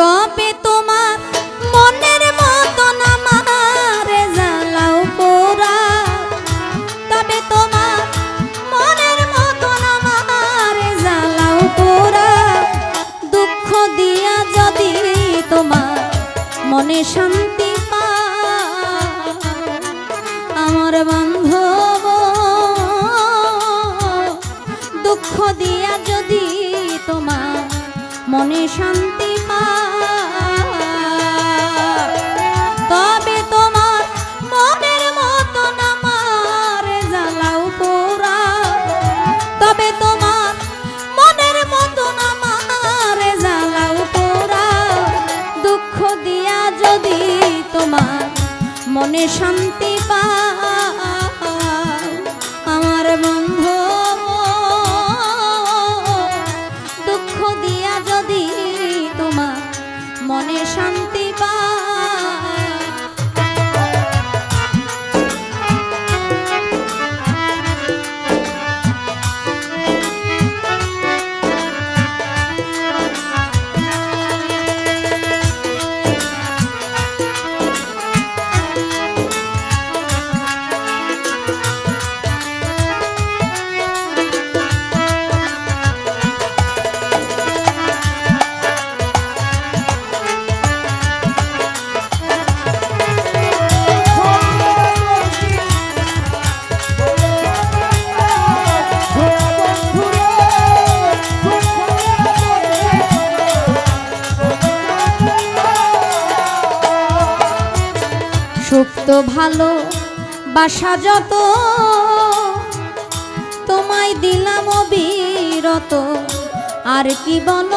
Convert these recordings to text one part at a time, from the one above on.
তবে তোমার মনের মতন আমার জ্বালাও পোরা তবে তোমার মনের মতন আমার জ্বালাও পোরা দুঃখ দিয়া যদি তোমার মনে শান্তি পা আমার বান্ধব। দুঃখ দিয়া যদি তোমার মনে শান্তি শান্তি সুপ্ত ভালো, বাসা যত, তোমায় দিলাম অবিরত, আর কি বন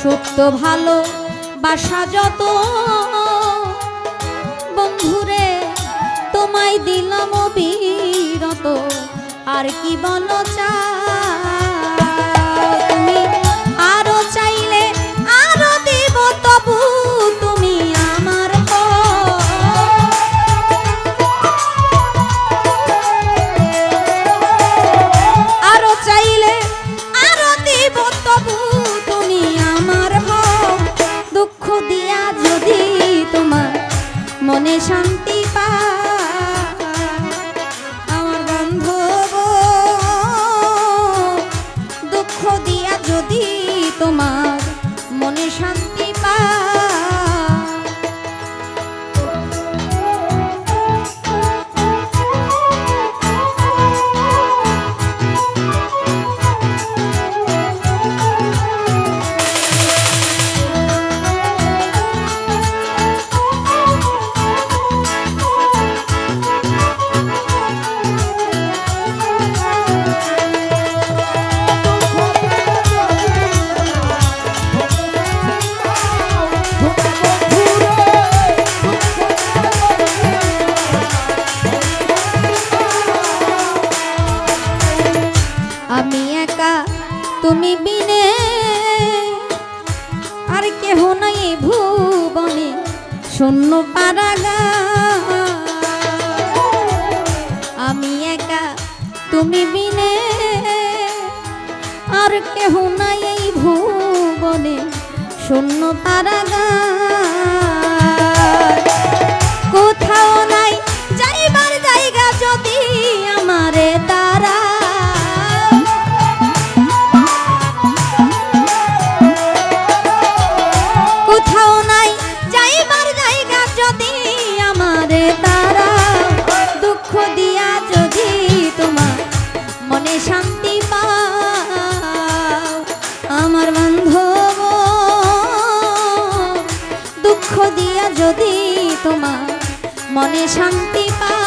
সুপ্ত ভালো, বাসা যত, বন্ধুরে, তোমায় দিলাম অবিরত, আর কি বন তুমি তবু তুমি বিনে আর কেহ নাই ভুবনে, শূন্য পারাগা আমি একা, তুমি বিনে আর কেহ নাই এই ভুবনে, শূন্য পারাগা কোথাও নাই আমারে তারা, দুঃখ দিয়া যদি তোমার মনে শান্তি পাও, আমার বান্ধব, দুঃখ দিয়া যদি তোমার মনে শান্তি পাও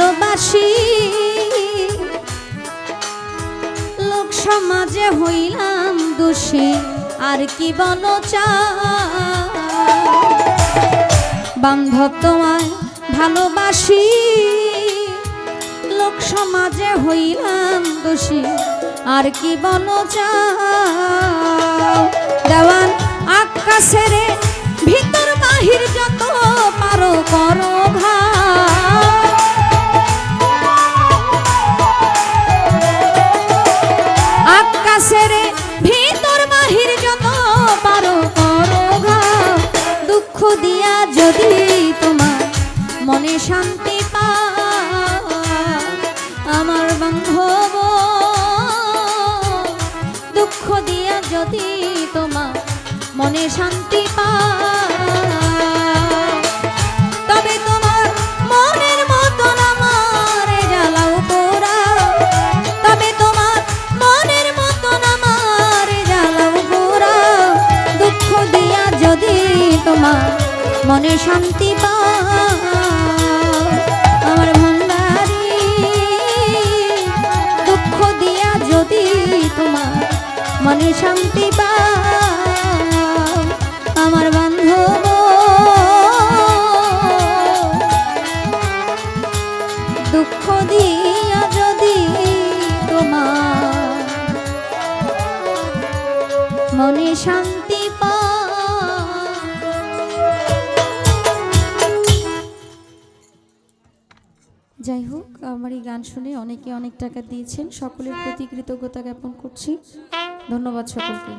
ভালোবাসি। লোক সমাজে হইলাম দোষী, আর কি বল বান্ধব তোমায় ভালোবাসি। লোক সমাজে হইলাম দোষী, আর কি বল দেওয়ান আকাশের ভিতর বাহির যত পারো করো মনে শান্তি পা আমার বান্ধব, দুঃখ দিয়া যদি তোমার মনে শান্তি পা তবে তোমার তবে তোমার দুঃখ দিয়া যদি তোমার মনে শান্তি পাও মনে শান্তি আমার বান্ধব। দুঃখ দিয়া যদি তোমার মনে শান্তি যাই হোক, আমার এই গান শুনে অনেকে অনেক টাকা দিয়েছেন। সকলের প্রতি কৃতজ্ঞতা জ্ঞাপন করছি। ধন্যবাদ সকলকে।